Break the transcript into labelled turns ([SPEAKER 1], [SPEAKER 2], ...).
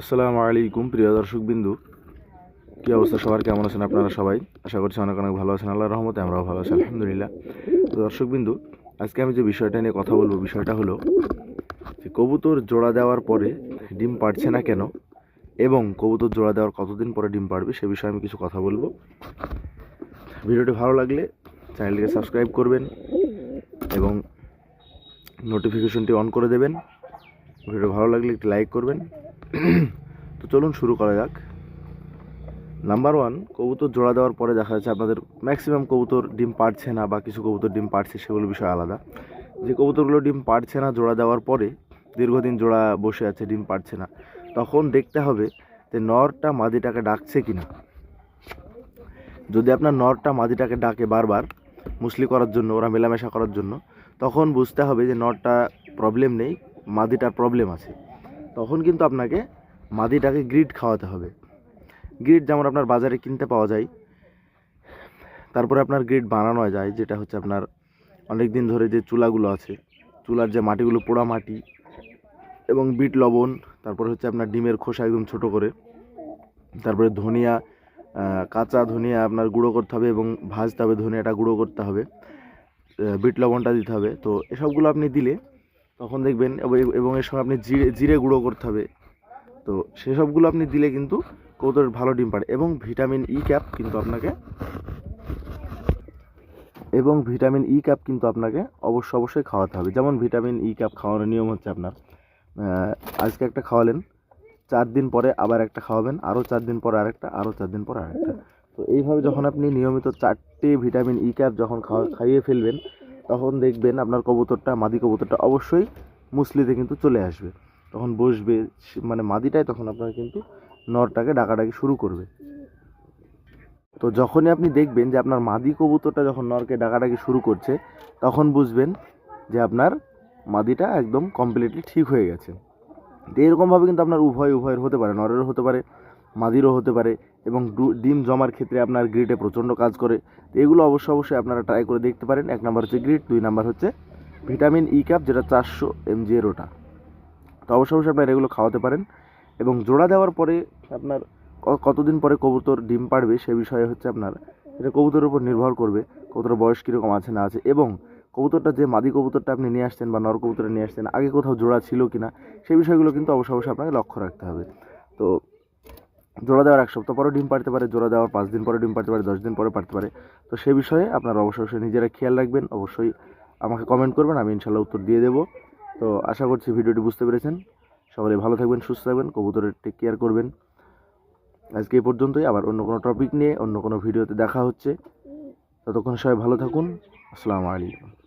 [SPEAKER 1] আসসালামু আলাইকুম, প্রিয় দর্শক বিন্দু কী অবস্থা? সবার কেমন আছেন আপনারা সবাই? আশা করছি অনেক অনেক ভালো আছেন। আল্লাহ রহমতে আমরাও ভালো আছি, আলহামদুলিল্লাহ। তো দর্শক বিন্দু আজকে আমি যে বিষয়টা নিয়ে কথা বলব, বিষয়টা হলো যে কবুতর জোড়া দেওয়ার পরে ডিম পাড়ছে না কেন এবং কবুতর জোড়া দেওয়ার কতদিন পরে ডিম পাড়বে সে বিষয়ে আমি কিছু কথা বলব। ভিডিওটি ভালো লাগলে চ্যানেলটিকে সাবস্ক্রাইব করবেন এবং নোটিফিকেশনটি অন করে দেবেন। ভিডিও ভালো লাগলে একটি লাইক করবেন। তো চলুন শুরু করা যাক। নাম্বার ওয়ান কবুতর জোড়া দেওয়ার পরে দেখা যাচ্ছে আপনাদের ম্যাক্সিমাম কবুতর ডিম পাড়ছে না বা কিছু কবুতর ডিম পাড়ছে সেগুলো বিষয় আলাদা। যে কবুতরগুলো ডিম পাড়ছে না জোড়া দেওয়ার পরে দীর্ঘদিন জোড়া বসে আছে, ডিম পাড়ছে না। তখন দেখতে হবে যে নরটা মাদিটাকে ডাকছে কি না যদি আপনার নরটা মাদিটাকে ডাকে বারবার মুসলি করার জন্য, ওরা মেলামেশা করার জন্য, তখন বুঝতে হবে যে নরটা প্রবলেম নেই, মাদিটার প্রবলেম আছে। তখন কিন্তু আপনাকে মাদিটাকে গ্রিড খাওয়াতে হবে। গ্রিড যেমন আপনার বাজারে কিনতে পাওয়া যায়, তারপরে আপনার গ্রিড বানানো যায়, যেটা হচ্ছে আপনার অনেক দিন ধরে যে চুলাগুলো আছে, চুলার যে মাটিগুলো, পোড়া মাটি এবং বিট লবণ, তারপরে হচ্ছে আপনার ডিমের খোসা একদম ছোট করে, তারপরে ধনিয়া কাঁচা ধনিয়া আপনার গুঁড়ো করতে হবে এবং ভাজতে হবে, ধনিয়াটা গুঁড়ো করতে হবে বিট লবণটা দিতে হবে। তো এসবগুলো আপনি দিলে তখন দেখবেন এবং- এর সঙ্গে আপনি জিরে জিরে গুঁড়ো করতে হবে। তো সেসবগুলো আপনি দিলে কিন্তু কবুতরের ভালো ডিম পাড়ে এবং ভিটামিন ই ক্যাপ কিন্তু আপনাকে, এবং ভিটামিন ই ক্যাপ কিন্তু আপনাকে অবশ্য অবশ্যই খাওয়াতে হবে। যেমন ভিটামিন ই ক্যাপ খাওয়ানোর নিয়ম হচ্ছে আপনার আজকে একটা খাওয়ালেন, চার দিন পরে আবার একটা খাওয়াবেন, আরও চার দিন পরে আরেকটা, আরও চার দিন পরে আরেকটা। তো এইভাবে যখন আপনি নিয়মিত চারটে ভিটামিন ই ক্যাপ যখন খাওয়া, খাইয়ে ফেলবেন তখন দেখবেন আপনার কবুতরটা, মাদি কবুতরটা অবশ্যই মুসলিতে কিন্তু চলে আসবে। তখন বসবে মানে মাদিটাই তখন আপনার কিন্তু নরটাকে ডাকাডাকি শুরু করবে। তো যখনই আপনি দেখবেন যে আপনার মাদি কবুতরটা যখন নরকে ডাকাডাকি শুরু করছে, তখন বুঝবেন যে আপনার মাদিটা একদম কমপ্লিটলি ঠিক হয়ে গেছে। তো এরকমভাবে কিন্তু আপনার উভয়, উভয়ের হতে পারে, নরেরও হতে পারে। মাদিরও হতে পারে এবং ডিম জমার ক্ষেত্রে আপনার গ্রিডে প্রচণ্ড কাজ করে। তো এগুলো অবশ্যই অবশ্যই আপনারা ট্রাই করে দেখতে পারেন। এক নাম্বার হচ্ছে গ্রিড দুই নাম্বার হচ্ছে ভিটামিন ই ক্যাপ যেটা চারশো এমজি এর ওটা। তো অবশ্যই অবশ্যই আপনারা এগুলো খাওয়াতে পারেন। এবং জোড়া দেওয়ার পরে আপনার কতদিন পরে কবুতর ডিম পাড়বে সে বিষয়ে হচ্ছে আপনার, এটা কবুতরের উপর নির্ভর করবে, কবুতরের বয়স কীরকম আছে না আছে। এবং কবুতরটা যে মাদি কবুতরটা আপনি নিয়ে আসছেন বা নর কবুতরে নিয়ে আসছেন, আগে কোথাও জোড়া ছিল কি না সেই বিষয়গুলো কিন্তু অবশ্যই অবশ্যই আপনাকে লক্ষ্য রাখতে হবে। তো জোড়া দেওয়ার এক সপ্তাহ পরে ডিম পাড়তে পারে, জোড়া দেওয়ার পাঁচ দিন পরে ডিম পাড়তে পারে, দশ দিন পরে পারতে পারে। তো সে বিষয়ে আপনারা অবশ্যই অবশ্যই নিজেরা খেয়াল রাখবেন, অবশ্যই আমাকে কমেন্ট করবেন, আমি ইনশাল্লাহ উত্তর দিয়ে দেবো। তো আশা করছি ভিডিওটি বুঝতে পেরেছেন। সকলে ভালো থাকবেন, সুস্থ থাকবেন, কবুতরের টেক কেয়ার করবেন। আজকে এই পর্যন্তই, আবার অন্য কোনো টপিক নিয়ে, অন্য কোনো ভিডিওতে দেখা হচ্ছে। ততক্ষণ সবাই ভালো থাকুন। আসসালামু আলাইকুম।